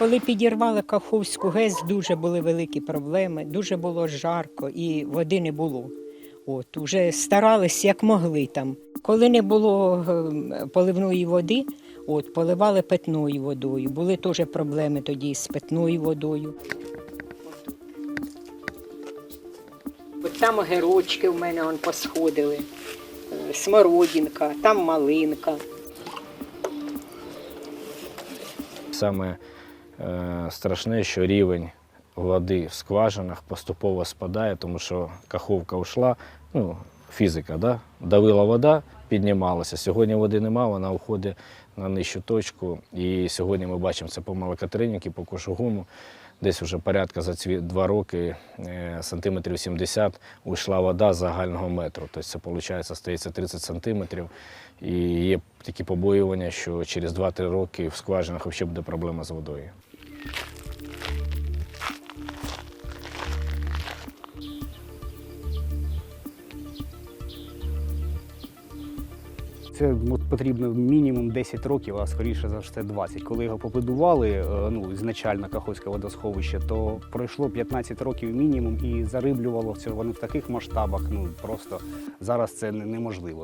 Коли підірвали Каховську ГЕС, дуже були великі проблеми, дуже було жарко і води не було. От, уже старались як могли там. Коли не було е, поливної води, от, поливали питною водою. Були теж проблеми тоді з питною водою. От там огірочки в мене он посходили, смородинка, там малинка. Саме е, страшне, що рівень води в скважинах поступово спадає, тому що каховка йшла, ну, фізика, да? давила вода, піднімалася. Сьогодні води нема, вона уходить на нижчу точку. І сьогодні ми бачимо це по Малокатеринівці, по Кошугуму. Десь вже порядка за ці два роки е, сантиметрів 70 уйшла вода з загального метру. Тобто це виходить, стається 30 сантиметрів. І є такі побоювання, що через 2-3 роки в скважинах взагалі буде проблема з водою. Це от, потрібно мінімум 10 років, а скоріше за все 20. Коли його побудували, е, ну, ізначально Каховське водосховище, то пройшло 15 років мінімум і зариблювало це вони в таких масштабах. Ну просто зараз це неможливо.